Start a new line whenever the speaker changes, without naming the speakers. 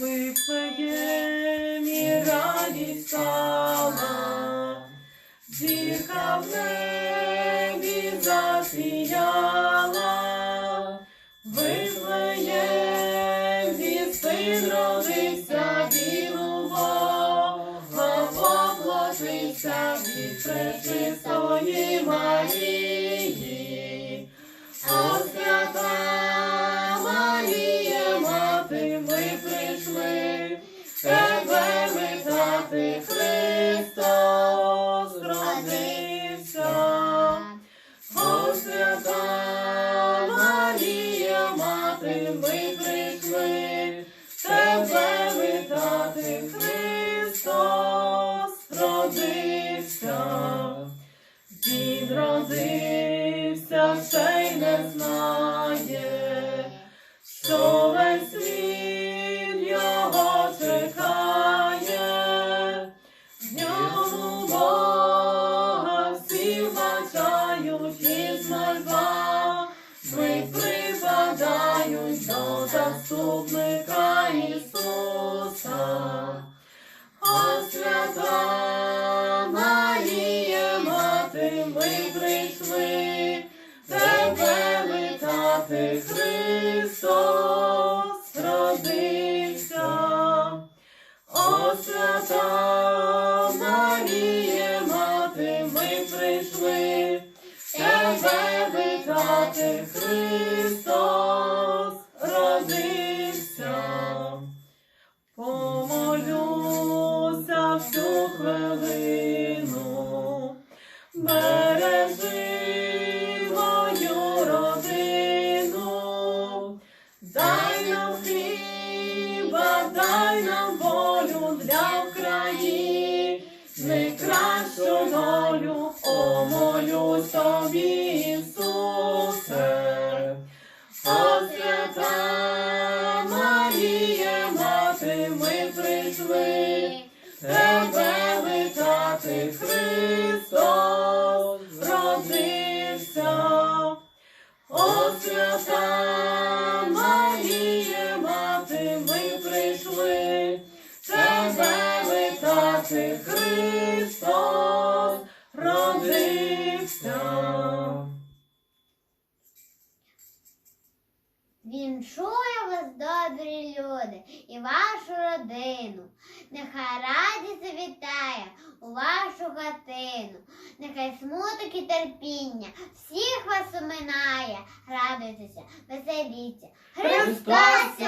Вифлеємі радість стала, зірка в небі засіяла, Вифлеємі син родився, він у Бога від пречистої Марії. Вітати, Христос родився. О, свята Марія, мати, ми прийшли тебе вітати, Христос родився. Він родився, ще й не знає, що весь світ його чекає, заступника Ісуса. О, свята Марія, мати, ми прийшли тебе вітати, Христос родився. О, свята Марія, мати, ми прийшли тебе вітати, Христос дай нам хліба, дай нам волю для країни, кращу долю, о, молюсь тобі, Ісусе. О, свята Марія, мати, ми прийшли тебе вітати, Христос родився. О, свята вітати, Христос родився.
Віншую вас, добрі люди, і вашу родину. Нехай радість завітає у вашу хатину. Нехай смуток і терпіння всіх вас уминає. Радуйтеся, веселіться.
Христос